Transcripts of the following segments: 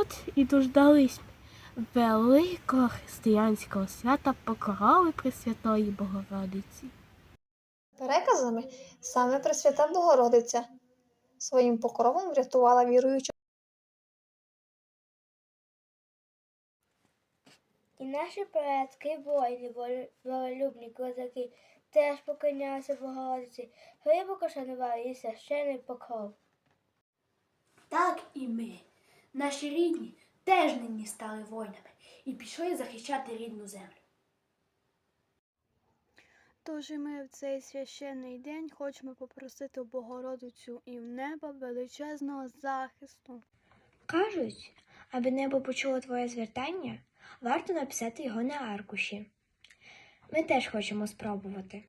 От і дождались великого християнського свята Покрови Пресвятої Богородиці. Переказами саме Пресвята Богородиця своїм покровом врятувала віруючу. І наші предки, воїни, волелюбні козаки, теж поклонялися Богородиці, глибоко шанували її священний покров. Так і ми, наші рідні, теж нині стали воїнами і пішли захищати рідну землю. Тож і ми в цей священний день хочемо попросити Богородицю і в неба величезного захисту. Кажуть, аби небо почуло твоє звертання, варто написати його на аркуші. Ми теж хочемо спробувати.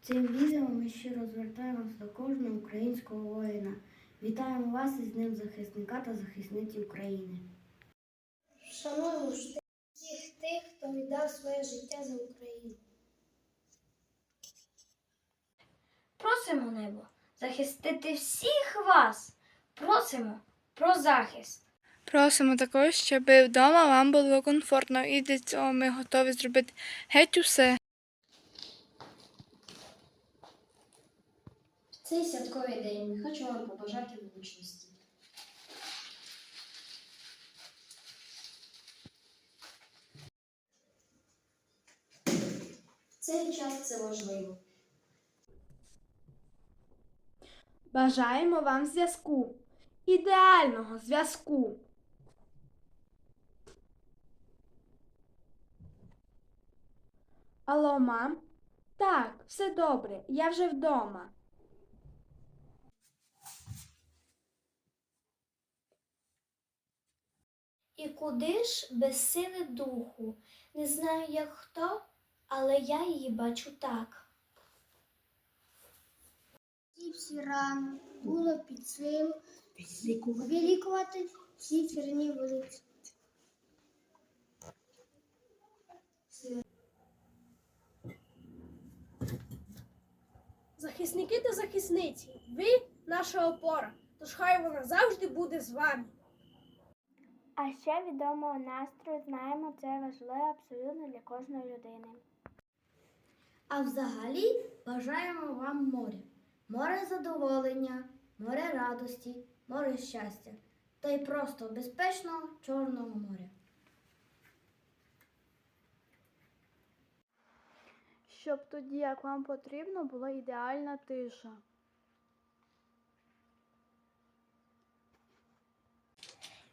Цим відео ми щиро звертаємось до кожного українського воїна. Вітаємо вас із Днем захисника та захисниці України. Шануємо всіх тих, хто віддав своє життя за Україну. Просимо небо захистити всіх вас. Просимо про захист. Просимо також, щоб вдома вам було комфортно, і для цього ми готові зробити геть усе. Цей святковий день хочемо вам побажати влучності. Цей час це важливо. Бажаємо вам зв'язку, ідеального зв'язку. Алло, мам? Так, все добре, я вже вдома. І куди ж без сили духу? Не знаю, як хто, але я її бачу так. Ці всі рани було під силу вилікувати всі черні вулиці. Захисники та захисниці, ви наша опора, тож хай вона завжди буде з вами. А ще відомого настрою знаємо, це важливо абсолютно для кожної людини. А взагалі бажаємо вам моря. Море задоволення, море радості, море щастя та й просто безпечного Чорного моря. Щоб тоді, як вам потрібно, була ідеальна тиша.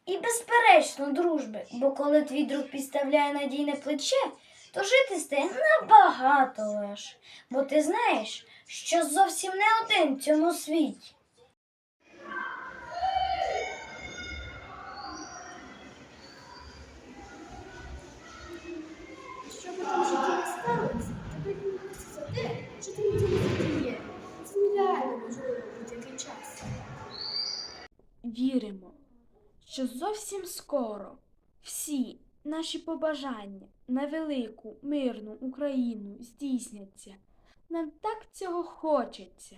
І безперечно, дружби, бо коли твій друг підставляє надійне плече, то жити стає набагато легше, бо ти знаєш, що зовсім не один в цьому світі. Що зовсім скоро всі наші побажання на велику мирну Україну здійсняться. Нам так цього хочеться.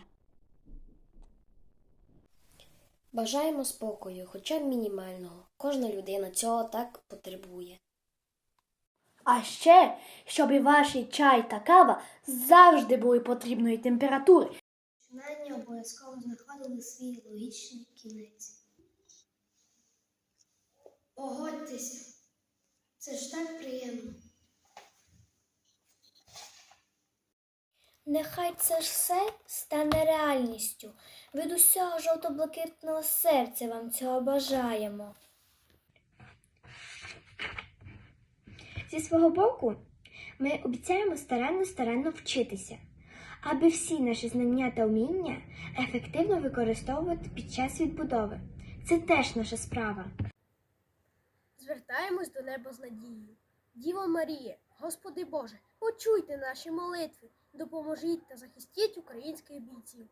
Бажаємо спокою, хоча б мінімального. Кожна людина цього так потребує. А ще, щоб і ваші чай та кава завжди були потрібної температури. Знання обов'язково знаходили свій логічний кінець. Погодьтеся, це ж так приємно. Нехай це ж все стане реальністю. Від усього жовто-блакитного серця вам цього бажаємо. Зі свого боку, ми обіцяємо старанно-старанно вчитися, аби всі наші знання та вміння ефективно використовувати під час відбудови. Це теж наша справа. Звертаємось до неба з надією. Діво Маріє, Господи Боже, почуйте наші молитви, допоможіть та захистіть українських бійців.